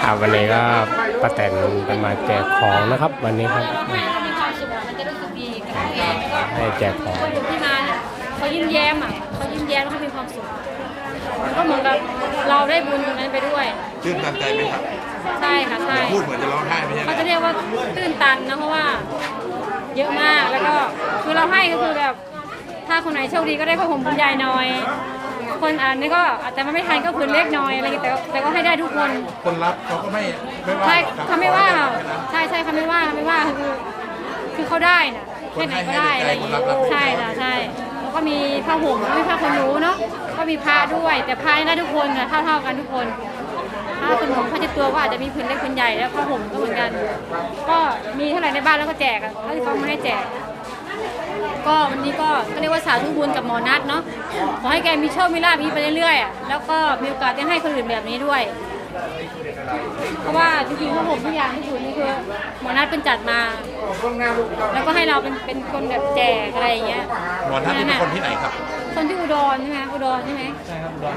ครับวันนี้ก็ป้าแตนจะมาแจกของนะครับ วันนี้ครับเราให้เขามีความสุขอะมันจะรู้สึกดีกับตัวเองแล้วก็ให้แจกของ คนอยู่ที่มาเนี่ยเขายิ้มแย้มอะเขายิ้มแย้มแล้วเขามีความสุขมันก็เหมือนกับเราได้บุญตรงนั้นไปด้วยตื้นตันใจไหมครับ ใช่ค่ะใช่ พูดเหมือนจะร้องไห้ไม่ใช่เขาเหรจะอเรียกว่าตื้นตันนะเพราะว่าเยอะมากแล้วก็คือเราให้ก็คือแบบ ถ้าคนไหนโชคดีก็ได้ผ้าห่มผืนใหญ่หน่อย คนอ่านนี่ก็อาจจะไม่ทันก็ผืนเล็กหน่อยอะไรอย่างเงี้ยแต่ก็แต่ก็ให้ได้ทุกคนคนรับเขาก็ไม่ไม่ว่าใช่หรอกครับเขาไม่ว่าใช่ใช่เขาไม่ว่าเขาไม่ว่าคือ คือเขาได้น่ะแค่ไหนก็ได้อะไรอย่างเงี้ยใช่จ้ะใช่แล้วก็มีผ้าห่มแล้วมีผ้าขนหนูเนาะก็มีผ้าด้วย แต่ผ้าได้ทุกคนนะเท่าเท่าๆกันทุกคนผ้าขนหนูผ้าเช็ดตัวก็อาจจะมีผืนเล็กผืนใหญ่แล้วผ้าห่มก็เหมือนกัน ก็มีเท่าไหร่ในบ้านแล้วก็แจกอะเขาที่เขามาให้แจก ก็วันนี้ก็ก็เรียกว่าสาธุบุญกับหมอนัทเนาะขอให้แกมีโชคมีลาภนี้ไปเรื่อยๆอะแล้วก็มีโอกาสได้ให้คนอื่นแบบนี้ด้วย เพราะว่าจริงๆพวกผมทุกอย่างที่อยู่นี่คือหมอนัทเป็นจัดมา แล้วก็ให้เราเป็นเป็นคนแบบแจกอะไรอย่างเงี้ยหมอท่านนี่เป็นคนที่ไหนครับ คนที่อุดรใช่ไหมอุดรใช่ไหมใช่ครับอุดร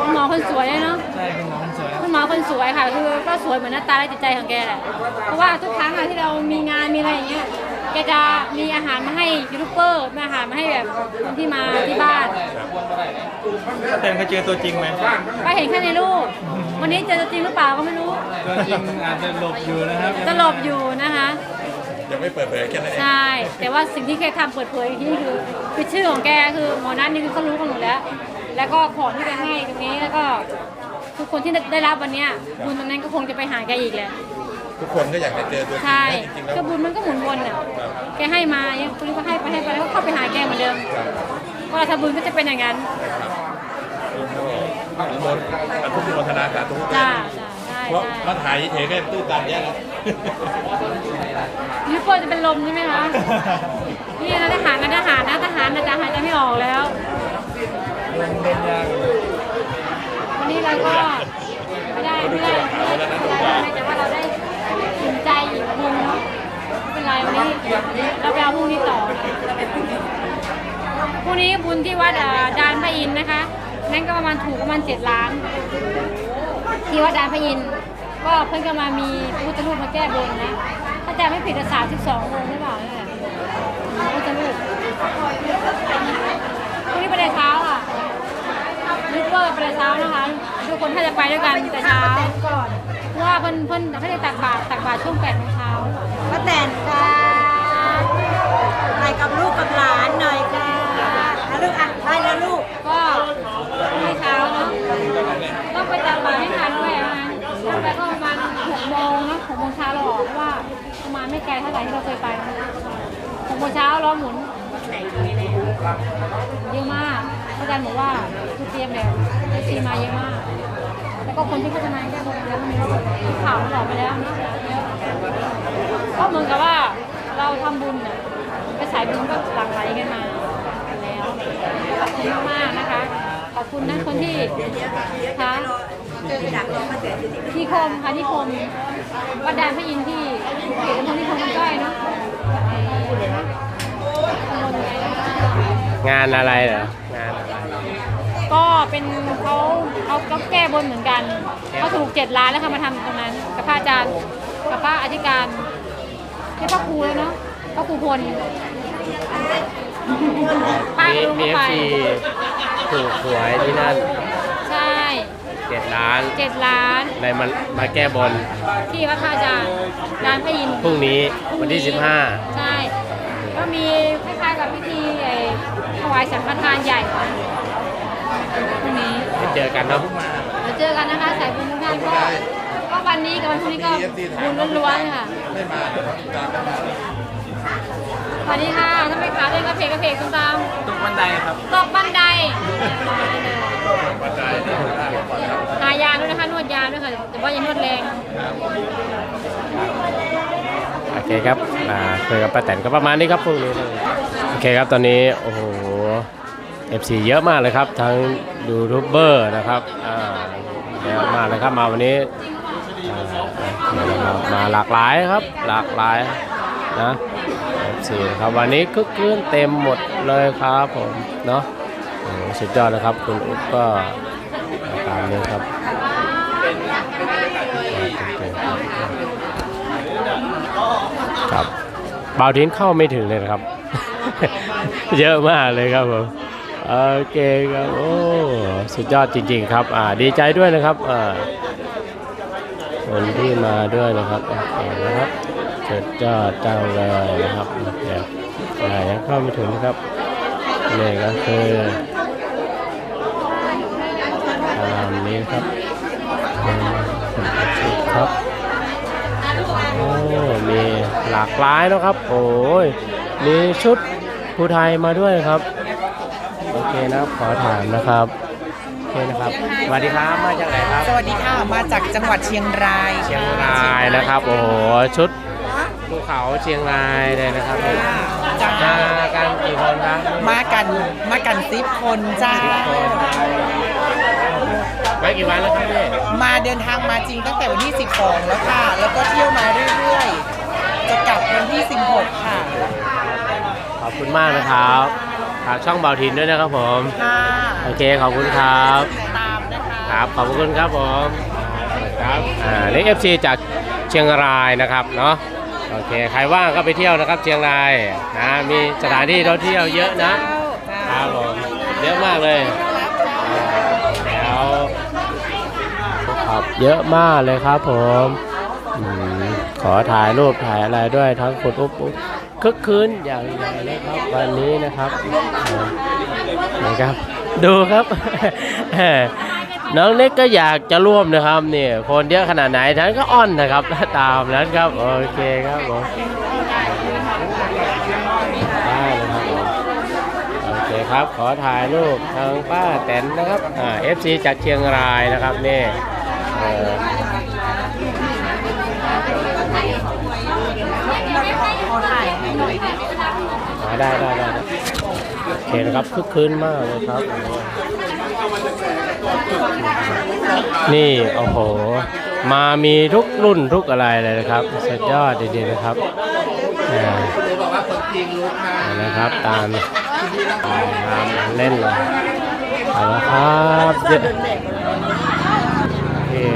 คุณหมอคนสวยเลยเนาะใช่คุณหมอคนสวยครับคุณหมอคนสวยค่ะ คือก็สวยเหมือนหน้าตาและจิตใจของแกแหละเพราะว่าทุกครั้งอะที่เรามีงานมีอะไรอย่างเงี้ย แกจะมีอาหารมาให้ยูทูบเบอร์มีอาหารมาให้แบบคนที่มาที่บ้านเต็มเคยเจอตัวจริงไหมไปเห็นแค่ในรูปวันนี้เจอตัวจริงหรือเปล่าก็ไม่รู้ ตัวจริงอาจจะหลบอยู่นะครับจะหลบอยู่นะคะยังไม่เปิดเผยแค่นั้นเองใช่แต่ว่าสิ่งที่แกทำเปิดเผยอีกที่คือคือชื่อของแกคือหมอนัทนี่คือเขารู้กันหมดแล้ว แล้วก็ของที่แกให้ตรงนี้แล้วก็ทุกคนที่ได้รับวันเนี้ยบุญตรงนั้นก็คงจะไปหาแกอีกแหละ ทุกคนก็อยากจะเจอตัวจริงใช่นะจริงๆแล้ว ก็บุญมันก็หมุนวนอะแกให้มาเนี่ยคนนี้ก็ให้ไปให้ไปแล้วก็เข้าไปหาแกเหมือนเดิมก็เราทำบุญก็จะเป็นอย่างนั้นอนุโมทนาทุกโมทนาสาธุจ้าจ้าใช่เพราะใช่มาถ่ายเห็นก็ตื้นตันแย่แล้วยูโปจะเป็นลมใช่ไหมคะ นี่นะทหารนะทหารนะทหารนะจะหายใจไม่ออกแล้วเดินเดินยากวันนี้เราก็ไม่ได้ไม่ได้ไม่ได้ไม่ได้ไม่ได้แต่ว่าเราได้สน ใจอีกบุญเนาะไม่เป็นไรวันนี้เราไปเอาพรุ่งนี้ต่อพรุ่งนี้บุญที่วัดอ่าดานพระอินทร์นะคะ นั่นก็ประมาณถูกประมาณเจ็ดล้าน ที่วัดดานพระอินทร์ก็เพิ่งจะมามีพระพุทธรูปมาแก้บนนะ ถ้าจำไม่ผิดสามสิบสององค์หรือเปล่าเนี่ยพระพุทธรูปพรุ่งนี้ไปได้เช้าอะนึกว่าไปแต่เช้านะคะ ทุกคนถ้าจะไปด้วยกันแต่เช้าก่อ นเพราะว่าเพิ่นเพิ่นเขาจะตักบาตรตักบาตรช่วงแปดโมงเช้าป้าแตนค่ะไปกับลูกกับหลานหน่อยค่ะแล้วลูกอะไปแล้วลูกก็ไม่เช้าเนาะต้องไปตักบาตรให้ทันด้วยนะต้องไปก็ประมาณหกโมงนะหกโมงเช้าเราออกเพราะว่าประมาณไม่ไกลเท่าไหร่ที่เราเคยไปนะหกโมงเช้าล้อหมุนเยอะมากอาจารย์บอกว่าคือเตรียมแล้วไอซีมาเยอะมาก แล้วก็คนที่พัฒนาแก้บนแล้วมันมีข่าวมันออกไปแล้วนะเยอะก็เหมือนกับว่าเราทำบุญน่ะไปสายบุญก็หลั่งไหลกันมาแล้วขอบคุณมากๆนะคะ ขอบคุณนะคนที่คะที่คมค่ะที่คมวัดดานพระอินทร์ที่เกี่ยวกับคนที่คมก้อยเนาะตำบลอะไรนะงานอะไรเหรองานอะไร ก็เป็นเขาเขาก็แก้บนเหมือนกันเขาถูกเจ็ดล้านแล้วค่ะมาทำตรงนั้นกับพระอาจารย์กับพระอธิการที่พระครูเลยเนาะพระครูพลป้ามีก็รู้มีเข้าเอฟไปซีถูกหวยที่นั่นใช่เจ็ดล้านเจ็ดล้านเลยมามาแก้บนที่วัดพระอาจารย์ดานพระอินทร์ พรุ่งนี้วันที่ ใช่ ก็มีคล้ายๆกับพิธีไอ้ถวายสังฆทานใหญ่นะ พรุ่งนี้15ไปเจอกันเนาะเดี๋ยวเจอกันนะคะสายบุญทุกท่านก็ก็วันนี้กับวันพรุ่งนี้ก็บุญล้วนๆค่ะ ไม่มาเดี๋ยวเราตามกันมาสวัสดีค่ะถ้าไม่ขาเล่นกระเพกกระเพกคุณตามตกบันไดครับตกบันไดปัจจัยเนี่ยได้ก่อนครับหายาด้วยนะคะนวดยาด้วยค่ะแต่ว่าอย่านวดแรงโอเคครับอ่าคุยกับป้าแตนก็ประมาณนี้ครับพรุ่งนี้โอเคครับตอนนี้โอ้โห FC เยอะมากเลยครับ ทั้งยูทูบเบอร์นะครับเยอะมากเลยครับมาวันนี้มาหลากหลายครับหลากหลายนะ FC นะครับวันนี้คึกคืนเต็มหมดเลยครับผมเนาะสุดยอดนะครับคุณอุ๊บก็ตามนี้ครับครับบาวทินเข้าไม่ถึงเลยครับ เยอะมากเลยครับผม โอเคครับโอ้สุดยอดจริง ๆ ครับอ่าดีใจด้วยนะครับอ่าคนที่มาด้วยนะครับโอเคนะครับสุดยอดจังเลยนะครับเดี๋ยวอ่ายังเข้าไม่ถึงนะครับนี่ก็คือตามนี้ครับครับโอ้มีหลากหลายนะครับ โอ้ยมีชุดผู้ไทยมาด้วยครับ เคนะครับขอถามนะครับโอเคนะครับสวัสดีครับมาจากไหนครับ สวัสดีค่ะ มาจากจังหวัดเชียงรายเชียงรายนะครับ โอ้โหชุดภูเขาเชียงรายเลยนะครับจ้ามากันกี่คนครับมากันมากันซิปคนจ้าคนมากี่วันแล้วครับพี่มาเดินทางมาจริงตั้งแต่วันที่ 12 แล้วค่ะ แล้วก็เที่ยวมาเรื่อยๆ จะกลับวันที่ 16 ค่ะ ขอบคุณมากนะครับ ฝากช่องเบาทินด้วยนะครับผม ค่ะโอเคขอบคุณครับติดตามนะคะครับขอบคุณครับผมครับอ่านี่เอฟซีจากเชียงรายนะครับเนาะโอเคใครว่างก็ไปเที่ยวนะครับ เชียงรายนะมีสถานที่ท่องเที่ยวเยอะนะคจ้ารับผมเยอะมากเลยแล้วขับเยอะมากเลยครับผมอืมขอถ่ายรูปถ่ายอะไรด้วยทั้งคุณอุ๊บอุ๊บ คึกคืนอย่างใหญ่เลยครับวันนี้นะครับนะครับดูครับน้องเน็กก็อยากจะร่วมนะครับเนี่ยคนเยอะขนาดไหนท่านก็อ้อนนะครับตามนั้นครับโอเคครับผมได้เลยครับผมโอเคครับขอถ่ายรูปทางป้าแตนนะครับอ่าเอฟซีจากเชียงรายนะครับนี่เอออ่า ได้ได้ได้ได้โอเคนะครับคึกคืนมากเลยครับ นี่โอ้โห มามีทุกรุ่นทุกอะไรเลยนะครับสุดยอดดีๆนะครับนะครับตามตามเล่นเลยเอาละครับเยอะ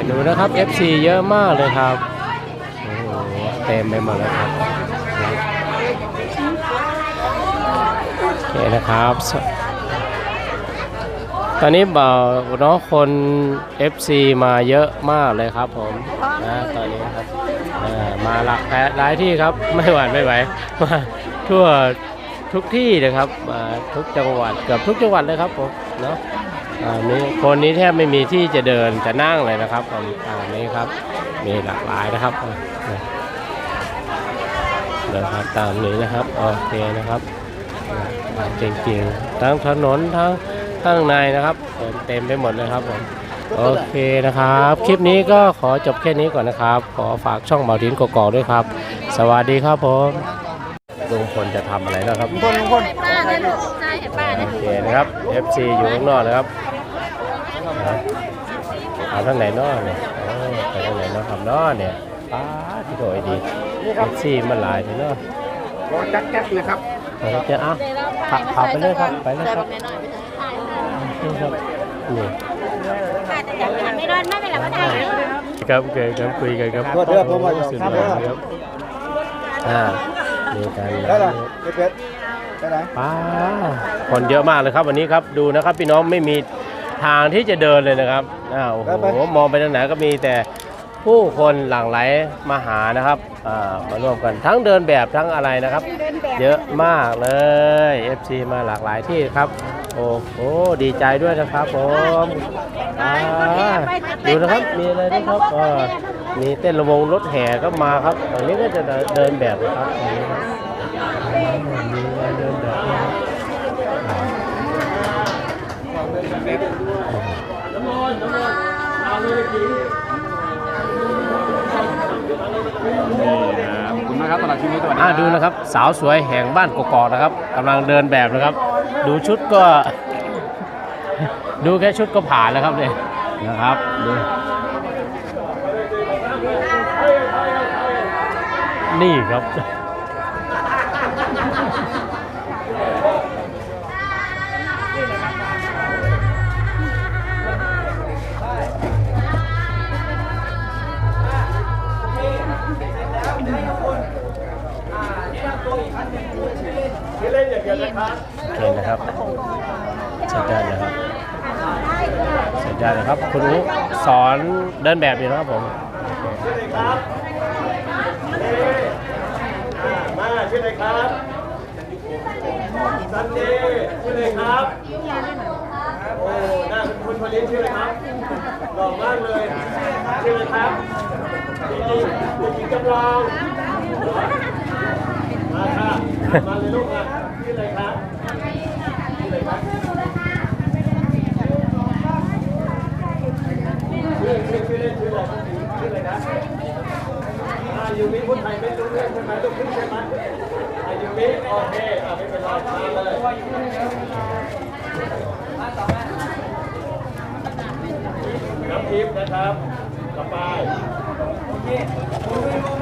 ดูนะครับ FC เยอะมากเลยครับโอ้โหเต็มไปหมดเลยครับโอเคนะครับ ตอนนี้เบาเนาะคน FC มาเยอะมากเลยครับผมนะตอนนี้ครับมาหลักแพ้หลายที่ครับไม่หวั่นไม่ไหวมาทั่วทุกที่นะครับมาทุกจังหวัดเกือบทุกจังหวัดเลยครับผมเนาะอ่คนนี้แทบไม่มีที่จะเดินจะนั่งเลยนะครับผมอ่านี้ครับมีหลากหลายนะครับอ่าเลยครับตามนี้นะครับโอเคนะครับ จริงๆทั้งถนนทั้งข้างในนะครับคนเต็มไปหมดเลยครับผมโอเคนะครับ คลิปนี้ก็ขอจบแค่นี้ก่อนนะครับ ขอฝากช่องเบาทินกอกๆด้วยครับ สวัสดีครับผมลุงพลจะทำอะไรนะครับป้านะลูกใช่เห็นป้านะโอเคนะครับ FC อยู่ข้างนอกนะครับนะเอาทางไหนนอกเนี่ยโอ้ไปทางไหนนอกครับนอกเนี่ยป้าที่โดยดี FC มันหลายทีเนาะรอจักแจ๊กเลยครับ ไปแล้วจะอะขับขับไปเลยครับไปเลยครับนี่ครับนี่ไม่โดนไม่เป็นไรก็ได้ครับเกิดครับคุยกันครับโทษเด้อผมว่าสุดครับยอดครับอ่ามีการได้ละเพชรได้ละป้าคนเยอะมากเลยครับวันนี้ครับดูนะครับพี่น้องไม่มีทางที่จะเดินเลยนะครับอ้าวโอ้โหมองไปทางไหนก็มีแต่ ผู้คนหลั่งไหลมาหานะครับอ่ามาร่วมกันทั้งเดินแบบทั้งอะไรนะครับ เยอะมากเลย FC มาหลากหลายที่ครับโอ้โหดีใจด้วยนะครับผมอ่าดูนะครับมีอะไรด้วยครับอ่ามีเต้นระวงรถแห่ก็มาครับตรงนี้ก็จะเดินแบบนะครับตรงนี้ครับอืมมีอะไรเดินแบบด้วยค รับอ่าขอบคุณมากครับตลอดชีวิตสวัสดีอ่าดูนะครับ สาวสวยแห่งบ้านกอกนะครับกำลังเดินแบบนะครับ ดูชุดก็ ดูแค่ชุดก็ผ่านแล้วครับเนี่ยนะครับดูนี่ครับ จให้ทุกคนอ่แนะนำตัวอีกครั้งหนึ่งชื่อเล่นชื่อเล่นอย่างเดียวนะครับเห็นนะครับใช้ได้นะครับใช้ได้นะครับคุณอู๋สอนเดินแบบอยู่นะครับผมชื่ออะไครับมาชื่ออะไรครับซันเดย์ชื่ออะไรครับโอ้น่าคุณคุณพลินชื่ออะไรครับหล่อมากเลยชื่ออะไรครับ จริงๆจริงๆจำลองมาค่ะมาเลยลูกค่ะชื่ออะไรครับ